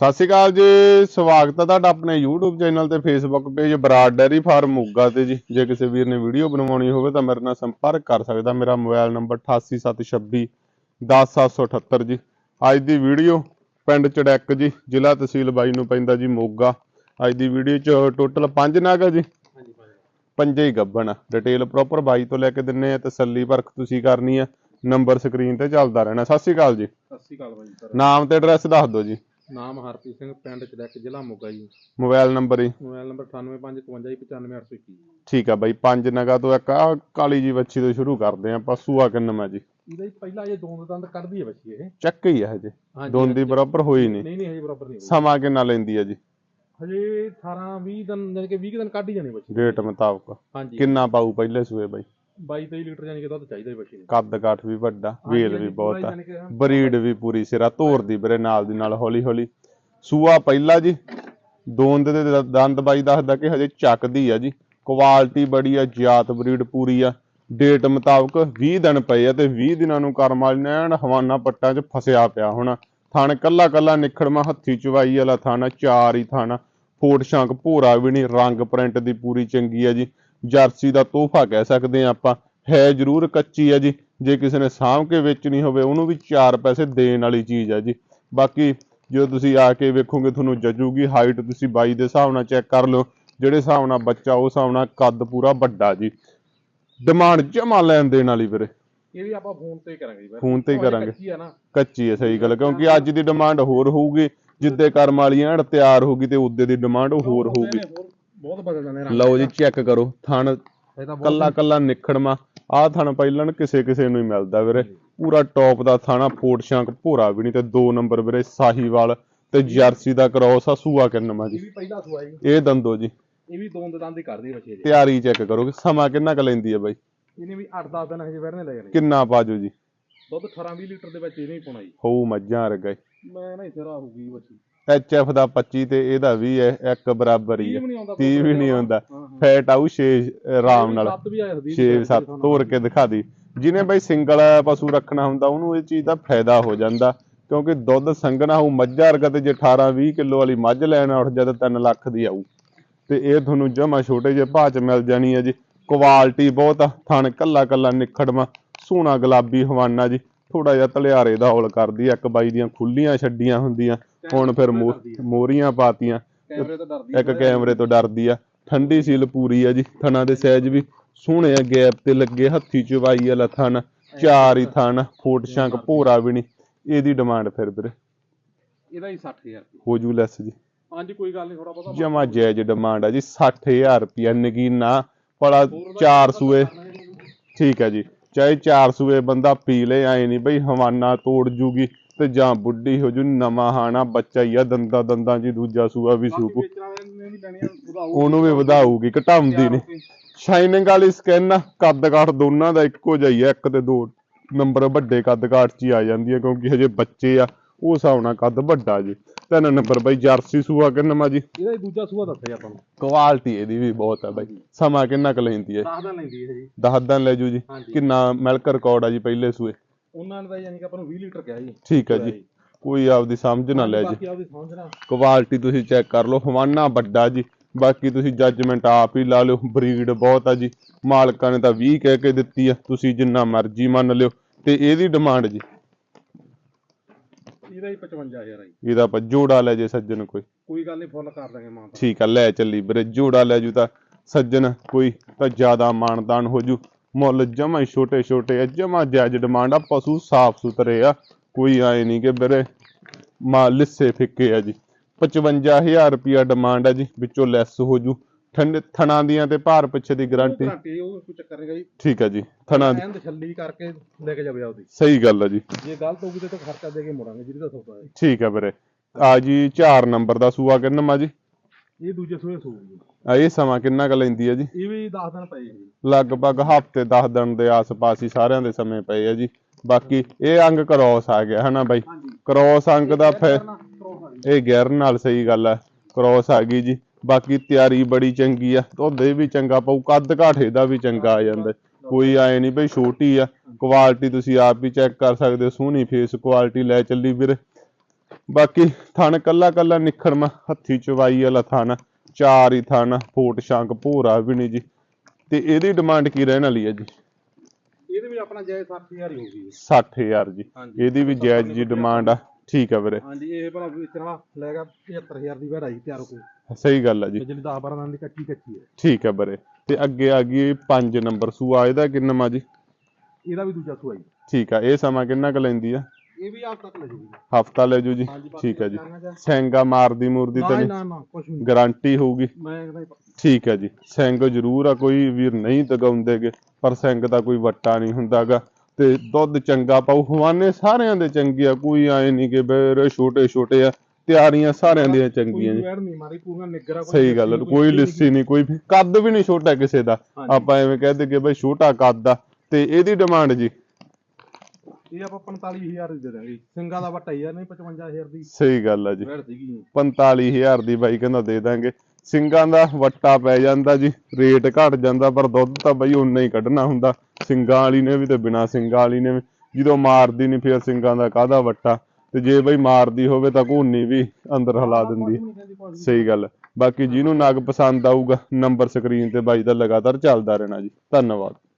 ਸਤਿ ਸ਼੍ਰੀ ਅਕਾਲ ਜੀ ਸਵਾਗਤ ਹੈ ਤੁਹਾਡਾ ਆਪਣੇ YouTube ਚੈਨਲ ਤੇ Facebook page Brar dairy farm Moga ਤੇ ਜੀ। ਜੇ ਕਿਸੇ ਵੀਰ ਨੇ ਵੀਡੀਓ ਬਣਵਾਉਣੀ ਹੋਵੇ ਤਾਂ ਮੇਰੇ ਨਾਲ ਸੰਪਰਕ ਕਰ ਸਕਦਾ। ਮੇਰਾ ਮੋਬਾਈਲ ਨੰਬਰ 8876 10778 ਜੀ। ਅੱਜ ਦੀ ਵੀਡੀਓ ਪਿੰਡ ਚੜੈਕ ਜੀ ਜ਼ਿਲ੍ਹਾ ਤਹਿਸੀਲ ਬਾਈ ਨੂੰ ਪੈਂਦਾ ਜੀ ਮੋਗਾ। ਅੱਜ ਦੀ ਵੀਡੀਓ ਚ ਟੋਟਲ 5 ਨਾਗ ਆ ਜੀ। ਪੰਜੇ ਹੀ ਗੱਬਣ ਡਿਟੇਲ ਪ੍ਰੋਪਰ ਬਾਈ ਤੋਂ ਲੈ ਕੇ ਦਿੰਨੇ ਆ ਤਸੱਲੀ ਪਰਖ ਤੁਸੀਂ ਕਰਨੀ ਆ। ਨੰਬਰ ਸਕਰੀਨ ਤੇ ਚੱਲਦਾ ਰਹਿਣਾ। ਸਤਿ ਸ਼੍ਰੀ ਅਕਾਲ ਜੀ। ਸਤਿ ਸ਼੍ਰੀ ਅਕਾਲ ਬਾਈ ਨਾਮ ਤੇ ਐਡਰੈਸ ਦੱਸ ਦਿਓ ਜੀ। ਨਾਮ ਹਰਪ੍ਰੀਤ ਸਿੰਘ ਪਿੰਡ ਚੜੈਕ ਜ਼ਿਲ੍ਹਾ ਮੋਗਾ ਜੀ। ਮੋਬਾਈਲ ਨੰਬਰ ਹੀ ਮੋਬਾਈਲ ਨੰਬਰ 9855595821 ਠੀਕ ਆ ਬਾਈ ਪੰਜ ਨਗਾ ਤੋਂ ਇੱਕ ਆਹ ਕਾਲੀ ਜੀ ਵੱਛੀ ਤੋਂ ਸ਼ੁਰੂ ਕਰਦੇ ਆਂ ਪਸ਼ੂ ਆ ਕਿੰਨਵਾਂ ਜੀ? ਇਹਦਾ ਹੀ ਪਹਿਲਾਂ ਇਹ ਦੋ ਦੰਦ ਕੱਢਦੀ ਹੈ ਬੱਚੀ ਇਹ। ਚੱਕ ਹੀ ਆ ਹਜੇ। ਹਾਂਜੀ, ਦੋਨ ਦੀ ਬਰਾਬਰ ਹੋਈ ਨਹੀਂ। ਨਹੀਂ ਨਹੀਂ ਹਜੇ ਬਰਾਬਰ ਨਹੀਂ ਹੋਈ। ਸਮਾਂ ਕਿੰਨਾ ਲੈਂਦੀ ਆ ਜੀ? ਹਜੇ 18 20 ਦਿਨ ਯਾਨੀ ਕਿ 20 ਦਿਨ ਕੱਢ ਹੀ ਜਾਣੀ ਬੱਚੀ ਰੇਟ ਮੁਤਾਬਕ। ਹਾਂਜੀ। ਕਿੰਨਾ ਪਾਊ ਪਹਿਲੇ ਸੂਏ ਬਾਈ? 22 23 ਲੀਟਰ ਯਾਨੀ ਕਿ ਦੁੱਧ ਚਾਹੀਦਾ ਹੀ ਬੱਚੀ ਨੂੰ ਕੱਦ ਕਾਠ ਵੀ ਵੱਡਾ ਵੇਲ ਵੀ ਬਹੁਤ ਆ। ਬਰੀਡ ਵੀ ਪੂਰੀ ਸਿਰਾ ਧੋਰ ਦੀ ਵੀਰੇ ਨਾਲ ਦੀ ਨਾਲ ਹੌਲੀ ਹੌਲੀ। ਸੂਆ ਪਹਿਲਾ ਜੀ ਦੋਂਦ ਦੇ ਦ- ਦੰਦ ਬਾਈ ਦੱਸਦਾ ਕਿ ਹਜੇ ਚੱਕਦੀ ਆ ਜੀ। ਕੁਆਲਿਟੀ ਬੜੀ ਆ ਜਾਤ ਬਰੀਡ ਪੂਰੀ ਆ। ਡੇਟ ਮੁਤਾਬਕ 20 ਦਿਨ ਪਏ ਆ ਤੇ 20 ਦਿਨਾਂ ਨੂੰ ਕਰਮ ਵਾਲੀ ਨੇ ਐਨ ਹਵਾਨਾ ਪੱਟਾਂ 'ਚ ਫਸਿਆ ਪਿਆ ਹੁਣ। ਥਣ ਕੱਲਾ ਕੱਲਾ ਨਿਖੜਮਾ ਹੱਥੀ ਚਵਾਈ ਵਾਲਾ ਥਾਣਾ ਚਾਰ ਹੀ ਥਾਣਾ। ਫੋਟ ਸ਼ਾਂਕ ਭੋਰਾ ਵੀ ਨਹੀਂ ਰੰਗ ਪ੍ਰਿੰਟ ਦੀ ਪੂਰੀ ਚੰਗੀ ਆ ਜੀ। ਜਰਸੀ ਦਾ ਤੋਹਫਾ ਕਹਿ ਸਕਦੇ ਆ ਆਪਾਂ। ਹੈ ਜ਼ਰੂਰ ਕੱਚੀ ਆ ਜੀ। ਜੇ ਕਿਸੇ ਨੇ ਸਾਂਭ ਕੇ ਵੇਚਣੀ ਹੋਵੇ ਉਹਨੂੰ ਵੀ ਚਾਰ ਪੈਸੇ ਦੇਣ ਵਾਲੀ ਚੀਜ਼ ਆ ਜੀ। ਬਾਕੀ ਜਦੋਂ ਤੁਸੀਂ ਆ ਕੇ ਵੇਖੋਗੇ ਤੁਹਾਨੂੰ ਜੱਜੂਗੀ ਹਾਈਟ ਤੁਸੀਂ ਬਾਈ ਦੇ ਹਿਸਾਬ ਨਾਲ ਚੈੱਕ ਕਰ ਲਓ। ਜਿਹੜੇ ਹਿਸਾਬ ਨਾਲ ਬੱਚਾ ਉਸ ਹਿਸਾਬ ਨਾਲ ਕੱਦ ਪੂਰਾ ਵੱਡਾ ਜੀ। ਡਿਮਾਂਡ ਜਮਾ ਲੈਣ ਦੇਣ ਵਾਲੀ ਵੀਰੇ। ਇਹ ਵੀ ਆਪਾਂ ਫੋਨ ਤੇ ਹੀ ਕਰਾਂਗੇ ਜੀ। ਫੋਨ ਤੇ ਹੀ ਉਹ ਕਰਾਂਗੇ। ਕੱਚੀ ਆ ਨਾ। ਕੱਚੀ ਹੈ ਸਹੀ ਗੱਲ ਕਿਉਂਕਿ ਅੱਜ ਦੀ ਡਿਮਾਂਡ ਹੋਰ ਹੋਊਗੀ ਜਿੱਦੇ ਕਰਮ ਵਾਲੀ ਐਨ ਤਿਆਰ ਹੋਊਗੀ ਤੇ ਉਦੇ ਦੀ ਡਿਮਾਂਡ ਹੋਰ ਹੋਊਗੀ। ਬਹੁਤ ਬਦਲ ਜਾਂਦੇ ਰੰਗ ਲਓ ਜੀ ਚੈੱਕ ਕਰੋ। ਥਣ ਇਹ ਤਾਂ ਬਹੁਤ ਕੱਲਾ ਕੱਲਾ ਨਿਖੜਮਾ। ਆਹ ਥਣ ਪਹਿਲਣ ਕਿਸੇ ਕਿਸੇ ਨੂੰ ਹੀ ਮਿਲਦਾ ਵੀਰੇ। ਪੂਰਾ ਟੌਪ ਦਾ ਥਾਣਾ ਫੋਟ ਸ਼ਾਂਕ ਭੋਰਾ ਵੀ ਨਹੀਂ ਤੇ ਦੋ ਨੰਬਰ ਵੀਰੇ ਸਾਹੀਵਾਲ ਤੇ ਜਰਸੀ ਦਾ ਕ੍ਰੋਸ ਆ ਸੂਆ ਇਹ ਜੀ ਵੀ ਪਹਿਲਾ ਜੀ। ਇਹ ਦੰਦੋ ਜੀ। ਇਹ ਵੀ ਦੋ ਦੰਦ ਹੀ ਕੱਢਦੀ ਹੈ ਬੱਚੀ ਜੀ। ਤਿਆਰੀ ਚੈੱਕ ਕਰੋ ਕਿ ਸਮਾਂ ਕਿੰਨਾ ਕੁ ਲੈਂਦੀ ਹੈ ਬਾਈ। ਇਹਨੇ ਵੀ 8-10 ਦਿਨ ਹਜੇ ਵੜਨੇ ਲੈ ਜਾਣੇ ਕਿੰਨਾ ਪਾਜੋ ਜੀ। ਦੁੱਧ 18-20 ਲੀਟਰ ਦੇ ਵਿੱਚ ਇਹਨੇ ਹੀ ਪਾਉਣਾ ਜੀ। ਹੋਊ ਮੱਝਾਂ ਵਰਗਾ ਮੈਂ ਨਾ ਸਿਰਾ ਹੋਊਗੀ ਬੱਚੀ। ਐਚ ਐਫ ਦਾ 25 ਤੇ ਇਹਦਾ 20 ਹੈ ਇੱਕ ਬਰਾਬਰ ਹੀ ਹੈ ਵੀ ਨਹੀਂ ਆਉਂਦਾ 30 ਵੀ ਨਹੀਂ ਹੁੰਦਾ ਹਾਂ, ਹਾਂ। ਫੈਟ ਆਊ 6 ਆਰਾਮ ਨਾਲ। ਸੱਤ ਵੀ ਆਇਆ ਸੀ 6 7 ਤੋੜ ਕੇ ਦਿਖਾ ਦੀ। ਜਿਹਨੇ ਬਾਈ ਸਿੰਗਲ ਪਸ਼ੂ ਰੱਖਣਾ ਹੁੰਦਾ ਉਹਨੂੰ ਇਹ ਚੀਜ਼ ਦਾ ਫਾਇਦਾ ਹੋ ਜਾਂਦਾ। ਕਿਉਂਕਿ ਦੁੱਧ ਸੰਘਣਾ ਹੋਊ ਮੱਝਾਂ ਵਰਗਾ ਤੇ ਜੇ 18 20 ਕਿਲੋ ਵਾਲੀ ਮੱਝ ਲੈਣ ਉੱਠ ਜਾ ਤਾਂ 3 ਲੱਖ ਦੀ ਆਊ। ਤੇ ਇਹ ਤੁਹਾਨੂੰ ਜਮਾ ਛੋਟੇ ਜਿਹੇ ਭਾਅ ਚ ਮਿਲ ਜਾਣੀ ਹੈ ਜੀ। ਕੁਆਲਿਟੀ ਬਹੁਤ ਆ ਥਣ ਕੱਲਾ ਕੱਲਾ ਨਿਖੜਵਾ ਸੋਹਣਾ ਗੁਲਾਬੀ ਹਵਾਨਾ ਜੀ। ਥੋੜਾ ਜਿਹਾ ਤਲਿਆਰੇ ਦਾ ਹੌਲ ਕਰਦੀ ਆ ਇੱਕ ਬਾਈ ਦੀਆਂ ਖੁੱਲੀਆਂ ਛੱਡੀਆਂ ਹੁੰਦੀਆਂ। ਹੁਣ ਫਿਰ ਮੋ- ਮੋਹਰੀਆਂ ਪਾਤੀਆਂ। ਕੈਮਰੇ ਤੋਂ ਡਰਦੀ ਇੱਕ ਕੈਮਰੇ ਤੋਂ ਡਰਦੀ ਆ। ਠੰਡੀ ਸੀਲ ਪੂਰੀ ਆ ਜੀ ਥਣਾ ਦੇ ਸਾਈਜ਼ ਵੀ। ਸੋਹਣੇ ਆ ਗੈਪ ਤੇ ਲੱਗੇ ਹੱਥੀ ਚਵਾਈ ਵਾਲਾ ਥਣ ਚਾਰ ਹੀ ਥਣ ਫੋਟ ਸ਼ੰਕ ਭੋਰਾ ਵੀ ਨਹੀਂ। ਇਹਦੀ ਡਿਮਾਂਡ ਫਿਰ ਵੀਰੇ। ਇਹਦਾ ਹੀ 60000 ਰੁਪਏ। ਹੋ ਜੂ ਲੈਸ ਜੀ। ਹਾਂਜੀ ਕੋਈ ਗੱਲ ਨਹੀਂ ਥੋੜਾ ਬਹੁਤਾ ਜਮਾ ਜਾਇਜ਼ ਡਿਮਾਂਡ ਆ ਜੀ 60000 ਰੁਪਿਆ ਨਗੀਨਾ। ਪੜਾ ਚਾਰ ਸੂਏ। ਠੀਕ ਹੈ ਜੀ। ਚਾਹੇ ਚਾਰ ਸੂਏ ਬੰਦਾ ਪੀ ਲੇ ਆਏ ਨਹੀਂ ਬਈ ਹਵਾਨਾ ਤੋੜ ਜੂਗੀ। ਤੇ ਜਾਂ ਬੁੱਢੀ ਹੋ ਜੂ ਨਵਾਂ ਹਾਣਾ ਬੱਚਾ ਹੀ ਆ ਦੰਦਾਂ ਦੰਦਾਂ ਜੀ ਦੂਜਾ ਸੂਆ ਵੀ ਸੂਪੂ ਉਹਨੂੰ ਵੀ ਵਧਾਊਗੀ ਘਟਾਉਂਦੀ ਨਹੀਂ ਸ਼ਾਈਨਿੰਗ ਵਾਲੀ ਸਕਿਨ ਕੱਦ ਕਾਠ ਦੋਨਾਂ ਦਾ ਇੱਕੋ ਜਿਹਾ ਹੀ ਇੱਕ ਤੇ ਦੋ ਨੰਬਰ ਵੱਡੇ ਕੱਦ ਕਾਠ 'ਚ ਹੀ ਆ ਜਾਂਦੀ ਹੈ ਕਿਉਂਕਿ ਹਜੇ ਬੱਚੇ ਆ ਉਹ ਹਿਸਾਬ ਨਾਲ ਕੱਦ ਵੱਡਾ ਜੀ। ਤਿੰਨ ਨੰਬਰ ਬਾਈ ਜਰਸੀ ਸੂਆ ਕਿੰਨਾ ਜੀ? ਇਹਦਾ ਹੀ ਦੂਜਾ ਸੂਆ ਦੱਸਿਆ ਆਪਾਂ ਨੂੰ। ਕੁਆਲਿਟੀ ਇਹਦੀ ਵੀ ਬਹੁਤ ਆ ਬਾਈ। ਸਮਾਂ ਕਿੰਨਾ ਕੁ ਲੈਂਦੀ ਹੈ? 10 ਦਿਨ ਲੈਂਦੀ ਹੈ ਜੀ। ਦਸ ਦਿਨ ਲੈ ਜੂ ਜੀ। ਕਿੰਨਾ ਮਿਲਕ ਰਿਕਾਰਡ ਆ ਜੀ ਪਹਿਲੇ ਸੂਏ? ਉਹਨਾਂ ਤਾਂ ਯਾਨੀ ਕਿ ਆਪਾਂ ਨੂੰ 20 ਲੀਟਰ ਕਿਹਾ ਜੀ। ਠੀਕ ਹੈ ਜੀ। ਕੋਈ ਆਪਦੀ ਸਮਝ ਨਾ ਲੈ ਜੀ। ਬਾਕੀ ਆਪਦੀ ਸਮਝਣਾ ਕੁਆਲਿਟੀ ਤੁਸੀਂ ਚੈੱਕ ਕਰ ਲਓ। ਹਵਾਨਾ ਵੱਡਾ ਜੀ। ਬਾਕੀ ਤੁਸੀਂ ਜੱਜਮੈਂਟ ਆਪ ਹੀ ਲਾ ਲਿਓ। ਬਰੀਡ ਬਹੁਤ ਆ ਜੀ। ਮਾਲਕਾਂ ਨੇ ਤਾਂ 20 ਕਹਿ ਕੇ ਦਿੱਤੀ ਆ। ਤੁਸੀਂ ਜਿੰਨਾ ਮਰਜ਼ੀ ਮੰਨ ਲਿਓ। ਤੇ ਇਹਦੀ ਡਿਮਾਂਡ ਜੀ। ਇਹਦਾ ਹੀ 55000 ਆ ਜੀ। ਇਹਦਾ ਆਪਾਂ ਜੋੜਾ ਲੈ ਜੇ ਸੱਜਣ ਕੋਈ। ਕੋਈ ਗੱਲ ਨਹੀਂ ਫੁੱਲ ਕਰ ਦਾਂਗੇ ਮਾਂ ਠੀਕ ਆ ਲੈ ਚੱਲੀ ਵੀਰੇ। ਜੋੜਾ ਲੈ ਜੂ ਤਾਂ ਸੱਜਣ ਕੋਈ ਤਾਂ ਜ਼ਿਆਦਾ ਮਾਨਦਾਨ ਹੋ ਜੂ। ਮੁੱਲ ਜਮਾ ਹੀ ਛੋਟੇ ਛੋਟੇ ਆ ਜਮਾ ਜਾਇਜ਼ ਡਿਮਾਂਡ ਆ ਪਸ਼ੂ ਸਾਫ਼ ਸੁਥਰੇ ਆ ਕੋਈ ਆਏ ਨਹੀਂ ਕਿ ਵੀਰੇ ਮਾ ਲਿੱਸੇ ਫਿੱਕੇ ਆ ਜੀ। 55000 ਰੁਪਿਆ ਡਿਮਾਂਡ ਆ ਜੀ ਵਿੱਚੋਂ ਲੈਸ ਹੋ ਜੂ। ਠੰਡ ਥਣਾ ਦੀਆਂ ਤੇ ਭਾਰ ਪਿੱਛੇ ਦੀ ਗਾਰੰਟੀ ਗਾਰੰਟੀ ਉਹ ਕੋਈ ਚੱਕਰ ਨਹੀਂ ਜੀ। ਠੀਕ ਆ ਜੀ ਥਣਾ ਦੀ। ਐਨ ਤਸੱਲੀ ਕਰਕੇ ਲੈ ਕੇ ਜਾਵੇ ਆਪਦੀ। ਸਹੀ ਗੱਲ ਆ ਜੀ। ਜੇ ਗਲਤ ਹੋਊਗੀ ਤੇ ਤਾਂ ਖਰਚਾ ਦੇ ਕੇ ਮੁੜਾਂਗੇ ਜਿਹਦੀ ਦਾ ਸੌਦਾ ਹੈ ਠੀਕ ਆ ਵੀਰੇ। ਆ ਜੀ 4 ਨੰਬਰ ਦਾ ਸੂਆ ਕਿੰਨਾ ਮਾ ਜੀ? ਇਹ ਦੂਜੇ ਸੂਏ ਸੂਗੀ ਆ ਇਹ ਸਮਾਂ ਕਿੰਨਾ ਕ ਲੈਂਦੀ ਆ ਜੀ? ਇਹ ਵੀ 10 ਦਿਨ ਪਏ ਜੀ ਲਗਭਗ ਹਫ਼ਤੇ 10 ਦਿਨ ਦੇ ਆਸ-ਪਾਸ ਹੀ ਸਾਰਿਆਂ ਦੇ ਸਮੇਂ ਪਏ ਆ ਜੀ। ਬਾਕੀ ਇਹ ਅੰਗ ਕ੍ਰੋਸ ਆ ਗਿਆ ਹਨਾ ਬਾਈ? ਕ੍ਰੋਸ ਅੰਗ ਦਾ ਫਿਰ ਇਹ ਗੈਰ ਨਾਲ ਸਹੀ ਗੱਲ ਆ ਕ੍ਰੋਸ ਆ ਗਈ ਜੀ। ਬਾਕੀ ਤਿਆਰੀ ਬੜੀ ਚੰਗੀ ਆ ਧੋਦੇ ਵੀ ਚੰਗਾ ਪਊ ਕੱਦ ਘਾਠੇ ਦਾ ਵੀ ਚੰਗਾ ਆ ਜਾਂਦਾ। ਕੋਈ ਆਏ ਨਹੀਂ ਬਈ ਛੋਟੀ ਆ ਕੁਆਲਿਟੀ ਤੁਸੀਂ ਆਪ ਵੀ ਚੈੱਕ ਕਰ ਸਕਦੇ ਹੋ ਸੋਹਣੀ ਫੇਸ ਕੁਆਲਿਟੀ ਲੈ ਚੱਲੀ ਵੀਰੇ। ਬਾਕੀ ਥਣ ਕੱਲਾ ਕੱਲਾ ਨਿਖੜਮਾ ਹੱਥੀ ਚਵਾਈ ਵਾਲਾ ਥਣ ਚਾਰ ਹੀ ਥਣ ਫੋਟ ਸ਼ੰਕ ਭੋਰਾ ਵੀ ਨਹੀਂ ਜੀ। ਤੇ ਇਹਦੀ ਡਿਮਾਂਡ ਕੀ ਰਹਿਣ ਵਾਲੀ ਹੈ ਜੀ? ਇਹਦੇ ਵੀ ਆਪਣਾ ਜਾਇਜ਼ 60000 ਹੀ ਹੋਊਗੀ 60000 ਜੀ। ਇਹਦੀ ਵੀ ਜਾਇਜ਼ ਜੀ ਡਿਮਾਂਡ ਆ। ਠੀਕ ਆ ਵੀਰੇ। ਹਾਂਜੀ ਇਹ ਭਲਾ ਵਾਲਾ ਲੈਗਾ 75000 ਦੀ ਵੈਰਾਈ ਤਿਆਰ ਕੇ। ਸਹੀ ਗੱਲ ਆ ਜੀ। ਜਿਹੜੀ 10 12 ਦਿਨ ਦੀ ਕੱਚੀ ਕੱਚੀ ਹੈ। ਠੀਕ ਆ ਵੀਰੇ। ਤੇ ਅੱਗੇ ਆ ਗਈ 5 ਨੰਬਰ ਸੂਆ ਇਹਦਾ ਕਿੰਨਾ ਮਾ ਜੀ? ਇਹਦਾ ਵੀ ਦੂਜਾ ਸੂਆ ਜੀ। ਠੀਕ ਆ ਇਹ ਸਮਾਂ ਕਿੰਨਾ ਕੁ ਲੈਂਦੀ ਆ? ਇਹ ਵੀ ਆਪ ਤੱਕ ਲੈ ਜੂਗੀ। ਹਫਤਾ ਲੈ ਜੂ ਜੀ। ਠੀਕ ਆ ਜੀ। ਸੈਂਗਾ ਮਾਰਦੀ ਮੂਰਦੀ ਤਾਂ ਨਾ ਨਹੀਂ? ਨਾ ਗਾਰੰਟੀ ਹੋਊਗੀ? ਮੈਂ ਕਹਿੰਦਾ ਜੀ, ਠੀਕ ਹੈ ਜੀ। ਸਿੰਘ ਜ਼ਰੂਰ ਆ ਕੋਈ ਵੀਰ ਨਹੀਂ ਦਗਾਉਂਦੇਗੇ ਪਰ ਸਿੰਘ ਦਾ ਕੋਈ ਵੱਟਾ ਨਹੀਂ ਹੁੰਦਾਗਾ। ਤੇ ਦੁੱਧ ਚੰਗਾ ਪਾਉ ਹਵਾਨੇ ਸਾਰਿਆਂ ਦੇ ਚੰਗੇ ਆ ਕੋਈ ਆਏ ਨਹੀਂ ਕਿ ਬੇਰੇ ਛੋਟੇ ਛੋਟੇ ਆ। ਤਿਆਰੀਆਂ ਸਾਰਿਆਂ ਦੀਆਂ ਚੰਗੀਆਂ ਜੀ। ਸਹੀ ਗੱਲ ਕੋਈ ਲਿੱਸੀ ਨਹੀਂ। ਕੋਈ ਵੀ- ਕੱਦ ਵੀ ਨਹੀਂ ਛੋਟਾ ਕਿਸੇ ਦਾ। ਆਪਾਂ ਐਵੇਂ ਕਹਦੇ ਕਿ ਬਈ ਛੋਟਾ ਕੱਦ ਆ। ਤੇ ਇਹਦੀ ਡਿਮਾਂਡ ਜੀ ਇਹ ਆਪਾਂ 45000 ਦੀ ਦੇ ਦਾਂਗੇ ਸਿੰਘਾਂ ਦਾ ਵੱਟਾ ਆ ਨਹੀਂ 55000 ਦੀ। ਸਹੀ ਗੱਲ ਆ ਜੀ। ਵੈੜ ਸੀਗੀ 45000 ਦੀ ਬਾਈ ਕਹਿੰਦਾ ਦੇ ਦਾਂਗੇ। ਸਿੰਘਾਂ ਦਾ ਵੱਟਾ ਪੈ ਜਾਂਦਾ ਜੀ ਰੇਟ ਘਟ ਜਾਂਦਾ ਪਰ ਦੁੱਧ ਤਾਂ ਬਈ ਉਨਾ ਹੀ ਕੱਢਣਾ ਹੁੰਦਾ। ਸਿੰਘਾਂ ਵਾਲੀ ਨੇ ਵੀ ਤੇ ਬਿਨਾ ਸਿੰਘਾਂ ਵਾਲੀ ਨੇ ਵੀ। ਜਦੋਂ ਮਾਰਦੀ ਨਹੀਂ ਫਿਰ ਸਿੰਘਾਂ ਦਾ ਕਾਹਦਾ ਵੱਟਾ? ਤੇ ਜੇ ਬਈ ਮਾਰਦੀ ਹੋਵੇ ਤਾਂ ਘੂਨੀ ਵੀ ਅੰਦਰ ਹਿਲਾ ਦਿੰਦੀ। ਸਹੀ ਗੱਲ। ਬਾਕੀ ਜਿਹਨੂੰ ਨਗ ਪਸੰਦ ਆਊਗਾ ਨੰਬਰ ਸਕਰੀਨ ਤੇ ਬਾਈ ਦਾ ਲਗਾਤਾਰ ਚੱਲਦਾ ਰਹਿਣਾ ਜੀ। ਧੰਨਵਾਦ।